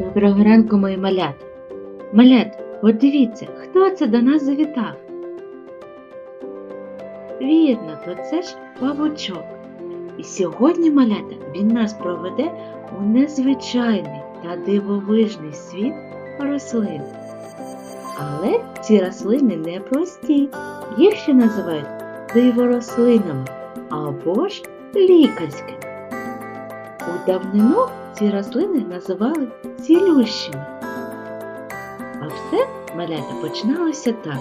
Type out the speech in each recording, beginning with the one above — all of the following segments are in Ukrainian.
Доброго ранку, мої малята. Малят, от дивіться, хто це до нас завітав? Вірно, то це ж павучок. І сьогодні, малята, він нас проведе у незвичайний та дивовижний світ рослин. Але ці рослини не прості, їх ще називають диворослинами або ж лікарськими. У давнину ці рослини називали цілющими. А все малята починалося так.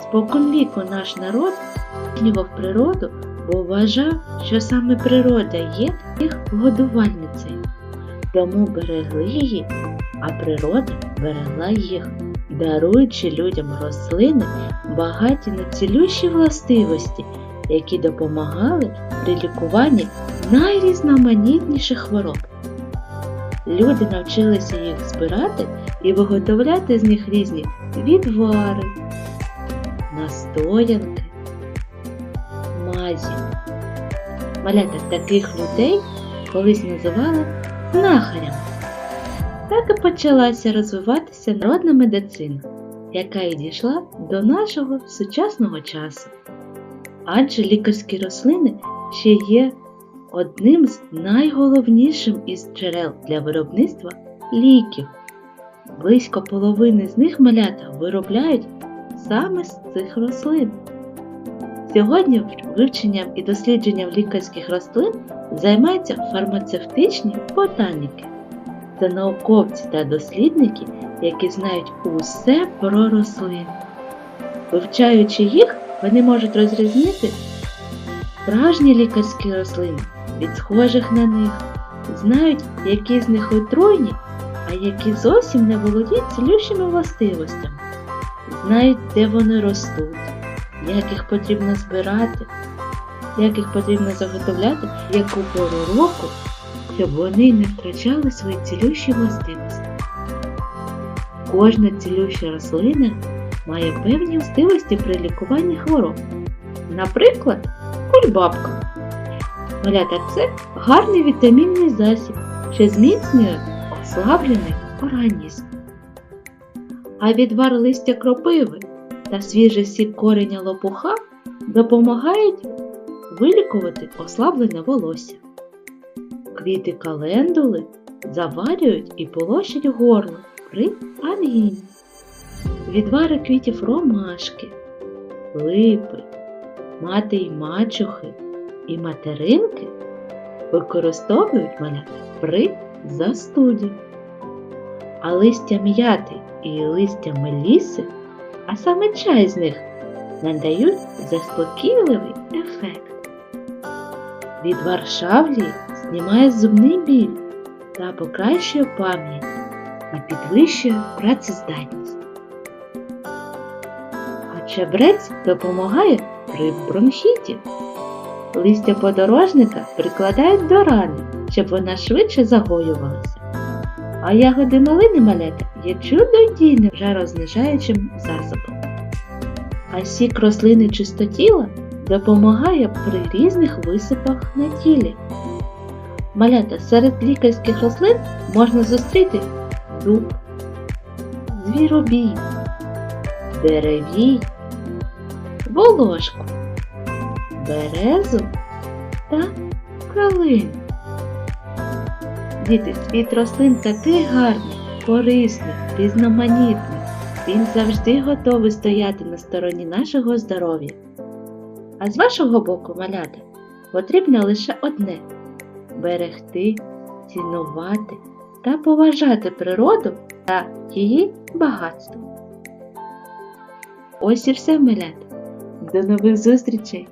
Споконвіку наш народ вірив природу, бо вважав, що саме природа є їх годувальницею. Тому берегли її, а природа берегла їх, даруючи людям рослини багаті на цілющі властивості, які допомагали при лікуванні найрізноманітніших хвороб. Люди навчилися їх збирати і виготовляти з них різні відвари, настоянки, мазі. Малята таких людей колись називали знахарями. Так і почалася розвиватися народна медицина, яка і дійшла до нашого сучасного часу. Адже лікарські рослини ще є одним з найголовнішим із джерел для виробництва ліків. Близько половини з них малята виробляють саме з цих рослин. Сьогодні вивченням і дослідженням лікарських рослин займаються фармацевтичні ботаніки. Це науковці та дослідники, які знають усе про рослини. Вивчаючи їх, вони можуть розрізнити справжні лікарські рослини від схожих на них, знають, які з них отруйні, а які зовсім не володіють цілющими властивостями, знають, де вони ростуть, як їх потрібно збирати, як їх потрібно заготовляти, яку пору року, щоб вони не втрачали свої цілющі властивості. Кожна цілюща рослина має певні властивості при лікуванні хвороб. Наприклад, кульбабка. Малята це гарний вітамінний засіб, що зміцнює ослаблений організм. А відвар листя кропиви та свіжий сік кореня лопуха допомагають вилікувати ослаблене волосся. Квіти календули заварюють і полощать горло при ангіні. Відвари квітів ромашки, липи, мати й мачухи і материнки використовують малята при застуді. А листя м'яти і листя меліси, а саме чай з них, надають заспокійливий ефект. Відвар шавлії знімає зубний біль та покращує пам'ять, а підвищує працездатність. А чебрець допомагає при бронхіті. Листя подорожника прикладають до рани, щоб вона швидше загоювалася. А ягоди малини малята є чудодійним жарознижаючим засобом. А сік рослини чистотіла допомагає при різних висипах на тілі. Малята серед лікарських рослин можна зустріти дуб, звіробій, деревій, волошку, березу та калину. Діти, світ рослин такий гарний, корисний, різноманітний. Він завжди готовий стояти на стороні нашого здоров'я. А з вашого боку, малята, потрібно лише одне берегти, цінувати та поважати природу та її багатство. Ось і все, малята. До нових зустрічей!